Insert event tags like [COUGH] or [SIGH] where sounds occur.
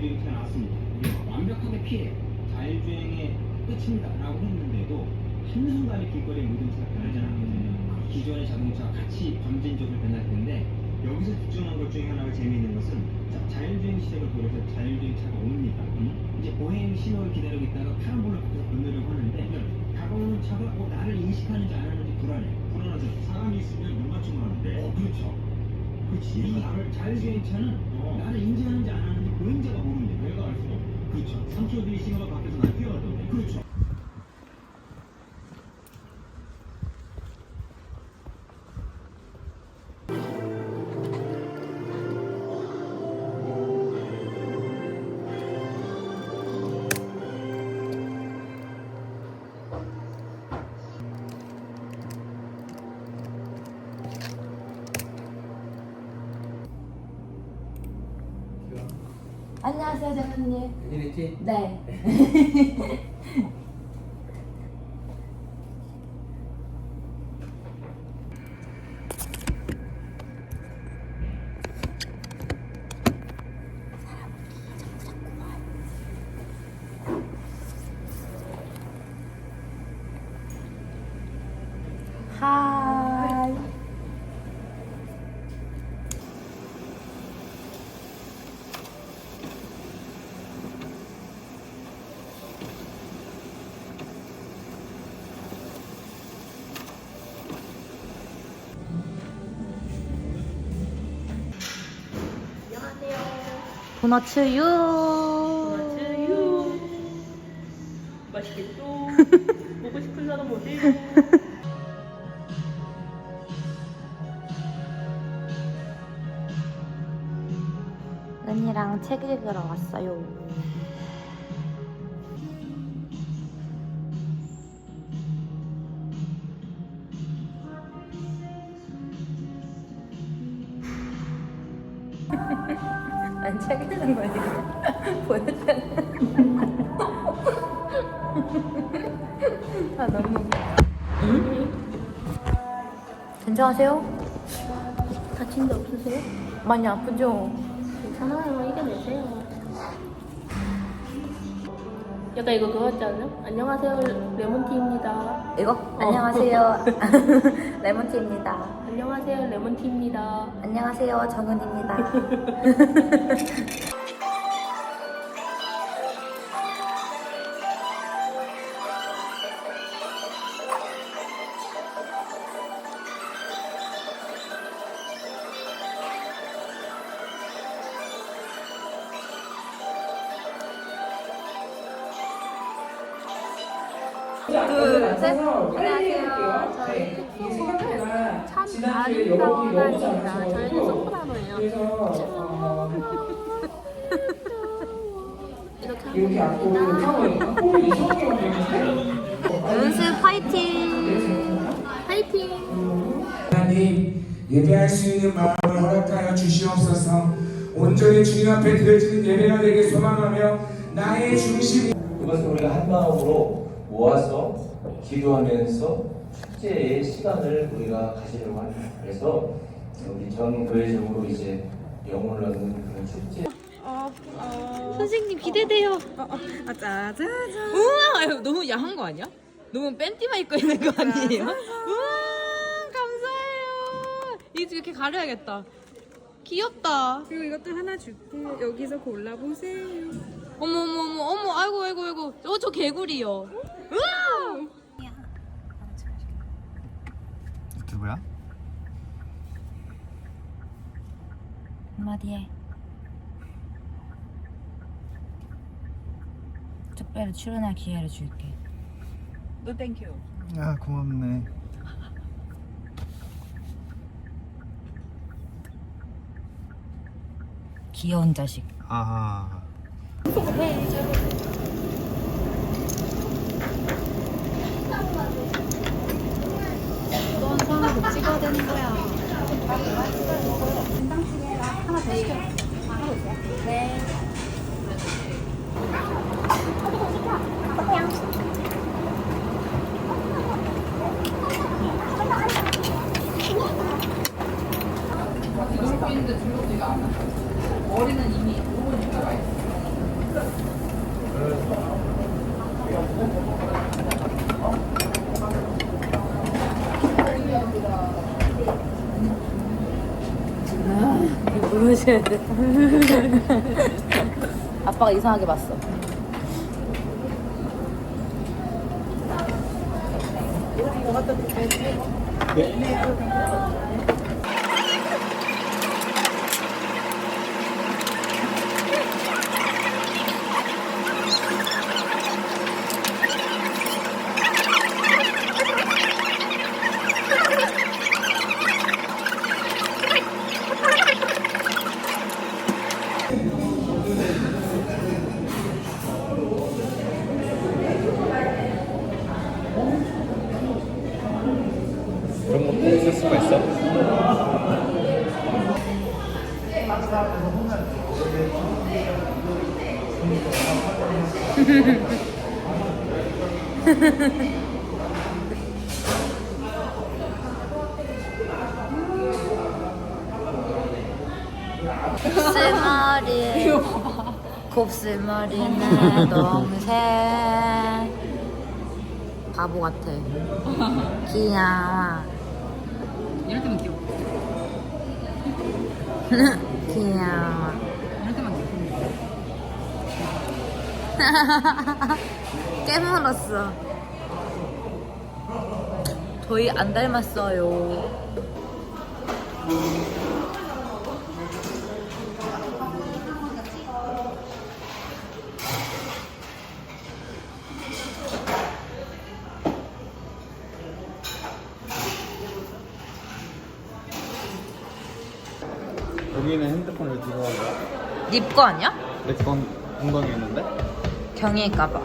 자율주행차 나왔습니다. 완벽하게 피해 자율주행의 끝입니다라고 했는데도 한순간에 길거리에 모든 차가 변하지 않거든요. 기존의 자동차와 같이 점진적으로 변할 텐데 여기서 집중한 것 중에 하나가 재미있는 것은 자, 자율주행 시대를 보여서 자율주행 차가 옵니다. 이제 보행 신호를 기다리고 있다가 파란불을 붙여서 건너려고 하는데 다가오는 차가 어, 나를 인식하는지 안 하는지 불안해. 불안하죠. 사람이 있으면 눈 맞춤을 하는데. 어, 그렇죠. 나를 자율주행차는 어. 나를 인지하는지 안 하는지 보행자가 모르는데. 내가 알 수가 없어. 그렇죠. 3초 뒤에 신호가 바뀌어서 날 안녕하세요, 장관님. 웬일이지? 네. 하 도너츠유. 맞아요. 맛있겠죠? [LAUGHS] 먹고 싶은 사람 어디요? 은이랑 책 읽으러 왔어요. 책 읽는 거야 지금 [LAUGHS] 보여줘. 아 너무. 괜찮으세요? 다친 데 없으세요? 많이 아프죠? 괜찮아요. 이겨내세요. 약간 이거 그거 같지 않아요? 안녕하세요. 레몬티입니다. 이거? 안녕하세요. [LAUGHS] [LAUGHS] 레몬티입니다. 안녕하세요. 레몬티입니다. 안녕하세요. 정은입니다. [LAUGHS] 둘, 셋. 안녕하세요. 연습 파이팅! 파이팅! 하나님 예배할 수 있는 마음을 허락하여 주시옵소서 온전히 주님 앞에 드려지는 예배가 되게 소망하며 나의 중심이 그것을 우리가 한 마음으로 모아서 기도하면서 축제의 시간을 우리가 가지려고 합니다. 그래서 우리 전 교회적으로 이제 영혼을 얻는 그런 축제. 선생님 기대돼요. 아, 짜자잔. 우와 너무 야한 거 아니야? 너무 팬티만 입고 있는 거 아니에요? 우와 감사해요. 이거 이렇게 가려야겠다. 귀엽다. 그리고 이것도 하나 줄게. 여기서 골라보세요. 어머 어머 어머 어머 아이고 아이고 아이고 어저 개구리요. 우와. 유튜브야? 한마디 해. 특별히 출연할 기회를 줄게. 너 땡큐. 아 고맙네 귀여운 자식. 아 넌 사람을 찍어야 되는 이미 오고 있는 거알요 보셔야 돼. [LAUGHS] 아빠가 이상하게 봤어. 그런 것도 있을 수가 있어? 곱슬머리. 곱슬머리 내 [LAUGHS] 동생. 바보 같아. 귀여워 이럴 때만 귀여워. [LAUGHS] 귀여워 이럴 때만 귀여워. [LAUGHS] 깨물었어 저희 안 닮았어요 여기는 핸드폰을 두고 간 거야? 립거 아니야? 내건 엉덩이 있는데? 경희일까봐